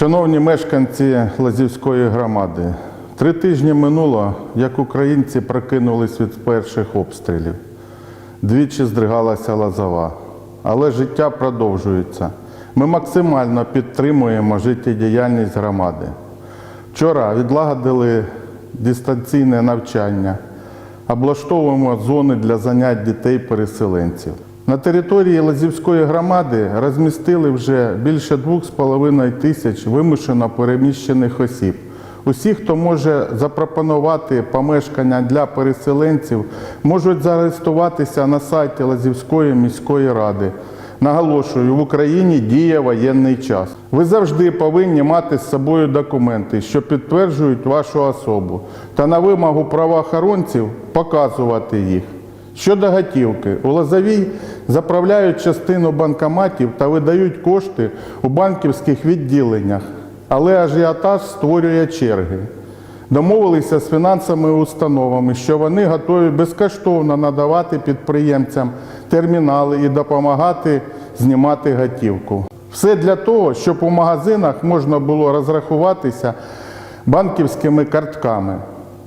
Шановні мешканці Лазівської громади, три тижні минуло, як українці прокинулись від перших обстрілів. Двічі здригалася Лазова, але життя продовжується. Ми максимально підтримуємо життєдіяльність громади. Вчора відлагодили дистанційне навчання, облаштовуємо зони для занять дітей-переселенців. На території Лазівської громади розмістили вже більше 2,5 тисяч вимушено переміщених осіб. Усі, хто може запропонувати помешкання для переселенців, можуть зареєструватися на сайті Лазівської міської ради. Наголошую, в Україні діє воєнний час. Ви завжди повинні мати з собою документи, що підтверджують вашу особу, та на вимогу правоохоронців показувати їх. Щодо готівки, у Лозовій заправляють частину банкоматів та видають кошти у банківських відділеннях, але ажіотаж створює черги. Домовилися з фінансовими установами, що вони готові безкоштовно надавати підприємцям термінали і допомагати знімати готівку. Все для того, щоб у магазинах можна було розрахуватися банківськими картками.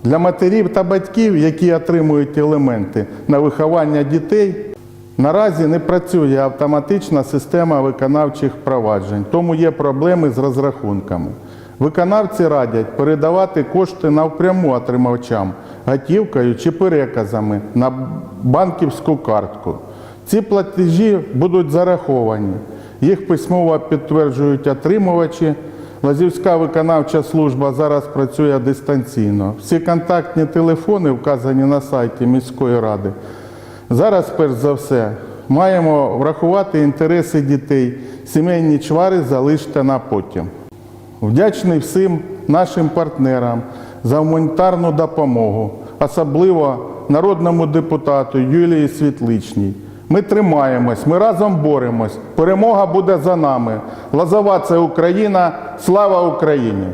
Для матерів та батьків, які отримують елементи на виховання дітей, наразі не працює автоматична система виконавчих проваджень, тому є проблеми з розрахунками. Виконавці радять передавати кошти напряму отримавчам готівкою чи переказами на банківську картку. Ці платежі будуть зараховані. Їх письмово підтверджують отримувачі. Лазівська виконавча служба зараз працює дистанційно. Всі контактні телефони вказані на сайті міської ради. Зараз, перш за все, маємо врахувати інтереси дітей. Сімейні чвари залиште на потім. Вдячний всім нашим партнерам за гуманітарну допомогу, особливо народному депутату Юлії Світличній. Ми тримаємось, ми разом боремось. Перемога буде за нами. Лазова це Україна. Слава Україні!